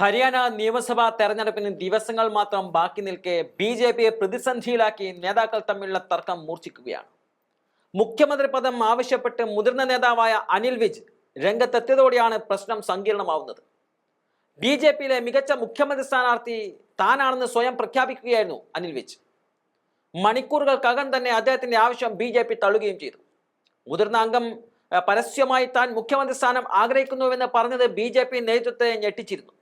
ഹരിയാന നിയമസഭാ തെരഞ്ഞെടുപ്പിന് ദിവസങ്ങൾ മാത്രം ബാക്കി നിൽക്കെ ബി ജെ പിയെ പ്രതിസന്ധിയിലാക്കി നേതാക്കൾ തമ്മിലുള്ള തർക്കം മൂർച്ഛിക്കുകയാണ്. മുഖ്യമന്ത്രി പദം ആവശ്യപ്പെട്ട് മുതിർന്ന നേതാവായ അനിൽ വിജ് രംഗത്തെത്തിയതോടെയാണ് പ്രശ്നം സങ്കീർണമാവുന്നത്. ബി ജെ പിയിലെ മികച്ച മുഖ്യമന്ത്രി സ്ഥാനാർത്ഥി താനാണെന്ന് സ്വയം പ്രഖ്യാപിക്കുകയായിരുന്നു അനിൽ വിജ്. മണിക്കൂറുകൾക്കകം തന്നെ അദ്ദേഹത്തിന്റെ ആവശ്യം ബി ജെ പി തള്ളുകയും ചെയ്തു. മുതിർന്ന അംഗം പരസ്യമായി താൻ മുഖ്യമന്ത്രി സ്ഥാനം ആഗ്രഹിക്കുന്നുവെന്ന് പറഞ്ഞത് ബി ജെ പി നേതൃത്വത്തെ ഞെട്ടിച്ചിരുന്നു.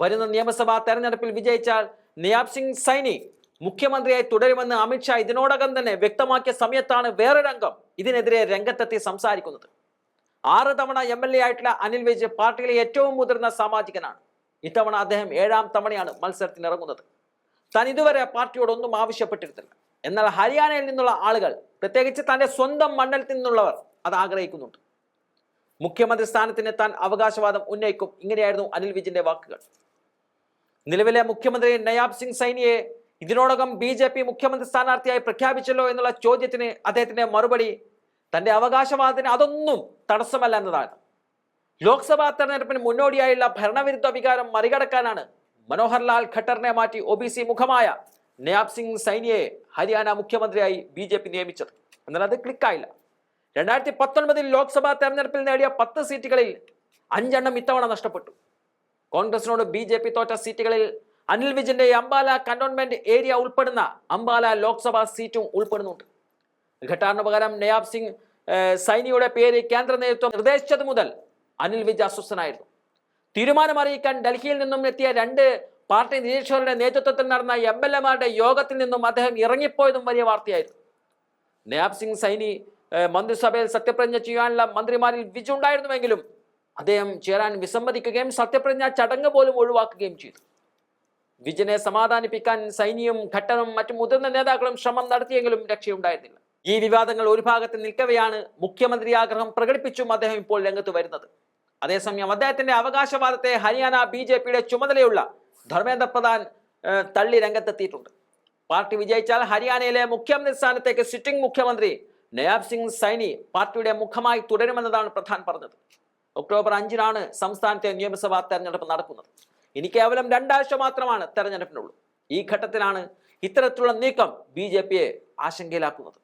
വരുന്ന നിയമസഭാ തെരഞ്ഞെടുപ്പിൽ വിജയിച്ചാൽ നിയാബ് സിംഗ് സൈനി മുഖ്യമന്ത്രിയായി തുടരുമെന്ന് അമിത്ഷാ ഇതിനോടകം തന്നെ വ്യക്തമാക്കിയ സമയത്താണ് വേറൊരു അംഗം ഇതിനെതിരെ രംഗത്തെത്തി സംസാരിക്കുന്നത്. ആറ് തവണ എം എൽ എ ആയിട്ടുള്ള അനിൽ വിജ് പാർട്ടിയിലെ ഏറ്റവും മുതിർന്ന സാമാജികനാണ്. ഇത്തവണ അദ്ദേഹം ഏഴാം തവണയാണ് മത്സരത്തിനിറങ്ങുന്നത് താൻ ഇതുവരെ പാർട്ടിയോടൊന്നും ആവശ്യപ്പെട്ടിരുന്നില്ല. എന്നാൽ ഹരിയാനയിൽ നിന്നുള്ള ആളുകൾ പ്രത്യേകിച്ച് തന്റെ സ്വന്തം മണ്ഡലത്തിൽ നിന്നുള്ളവർ അത് ആഗ്രഹിക്കുന്നുണ്ട്. മുഖ്യമന്ത്രി സ്ഥാനത്തിന് താൻ അവകാശവാദം ഉന്നയിക്കും. ഇങ്ങനെയായിരുന്നു അനിൽ വിജിന്റെ വാക്കുകൾ. നിലവിലെ മുഖ്യമന്ത്രി നയാബ് സിംഗ് സൈനിയെ ഇതിനോടകം ബി ജെ പി മുഖ്യമന്ത്രി സ്ഥാനാർത്ഥിയായി പ്രഖ്യാപിച്ചല്ലോ എന്നുള്ള ചോദ്യത്തിന് അദ്ദേഹത്തിന്റെ മറുപടി തന്റെ അവകാശവാദത്തിന് അതൊന്നും തടസ്സമല്ല എന്നതാണ്. ലോക്സഭാ തെരഞ്ഞെടുപ്പിന് മുന്നോടിയായുള്ള ഭരണവിരുദ്ധ വികാരം മറികടക്കാനാണ് മനോഹർലാൽ ഖട്ടറിനെ മാറ്റി ഒ ബി സി മുഖമായ നയാബ് സിംഗ് സൈനിയെ ഹരിയാന മുഖ്യമന്ത്രിയായി ബി ജെ പി നിയമിച്ചത്. എന്നാൽ അത് ക്ലിക്കായില്ല. രണ്ടായിരത്തി പത്തൊൻപതിൽ ലോക്സഭാ തെരഞ്ഞെടുപ്പിൽ നേടിയ പത്ത് സീറ്റുകളിൽ അഞ്ചെണ്ണം ഇത്തവണ നഷ്ടപ്പെട്ടു. കോൺഗ്രസിനോട് ബി ജെ പി തോറ്റ സീറ്റുകളിൽ അനിൽ വിജിന്റെ അംബാല കന്റോൺമെന്റ് ഏരിയ ഉൾപ്പെടുന്ന അംബാല ലോക്സഭാ സീറ്റും ഉൾപ്പെടുന്നുണ്ട്. ഘട്ടാറിന് പകരം നയാബ് സിംഗ് സൈനിയുടെ പേര് കേന്ദ്ര നേതൃത്വം നിർദ്ദേശിച്ചത് മുതൽ അനിൽ വിജ് അസ്വസ്ഥനായിരുന്നു. തീരുമാനം അറിയിക്കാൻ ഡൽഹിയിൽ നിന്നും എത്തിയ രണ്ട് പാർട്ടി നിരീക്ഷകരുടെ നേതൃത്വത്തിൽ നടന്ന എം എൽ എമാരുടെ യോഗത്തിൽ നിന്നും അദ്ദേഹം ഇറങ്ങിപ്പോയതും വലിയ വാർത്തയായിരുന്നു. നയാബ് സിംഗ് സൈനി മന്ത്രിസഭയിൽ സത്യപ്രതിജ്ഞ ചെയ്യാനുള്ള മന്ത്രിമാരിൽ വിജ് ഉണ്ടായിരുന്നുവെങ്കിലും അദ്ദേഹം ചേരാൻ വിസമ്മതിക്കുകയും സത്യപ്രതിജ്ഞ ചടങ്ങ് പോലും ഒഴിവാക്കുകയും ചെയ്തു. വിജനെ സമാധാനിപ്പിക്കാൻ സൈന്യം ഘട്ടനും മറ്റു മുതിർന്ന നേതാക്കളും ശ്രമം നടത്തിയെങ്കിലും രക്ഷയുണ്ടായിരുന്നില്ല. ഈ വിവാദങ്ങൾ ഒരു ഭാഗത്ത് നിൽക്കവെയാണ് മുഖ്യമന്ത്രി ആഗ്രഹം പ്രകടിപ്പിച്ചും അദ്ദേഹം ഇപ്പോൾ രംഗത്ത് വരുന്നത്. അതേസമയം അദ്ദേഹത്തിന്റെ അവകാശവാദത്തെ ഹരിയാന ബി ജെ പിയുടെ ചുമതലയുള്ള ധർമ്മേന്ദ്ര പ്രധാൻ തള്ളി രംഗത്തെത്തിയിട്ടുണ്ട്. പാർട്ടി വിജയിച്ചാൽ ഹരിയാനയിലെ മുഖ്യമന്ത്രി സ്ഥാനത്തേക്ക് സിറ്റിംഗ് മുഖ്യമന്ത്രി നയാബ് സിംഗ് സൈനി പാർട്ടിയുടെ മുഖമായി തുടരുമെന്നതാണ് പ്രധാൻ പറഞ്ഞത്. ഒക്ടോബർ അഞ്ചിനാണ് സംസ്ഥാനത്തെ നിയമസഭാ തെരഞ്ഞെടുപ്പ് നടക്കുന്നത്. ഇനി കേവലം രണ്ടാഴ്ച മാത്രമാണ് തെരഞ്ഞെടുപ്പിനുള്ളൂ. ഈ ഘട്ടത്തിലാണ് ഇത്തരത്തിലുള്ള നീക്കം ബി ആശങ്കയിലാക്കുന്നത്.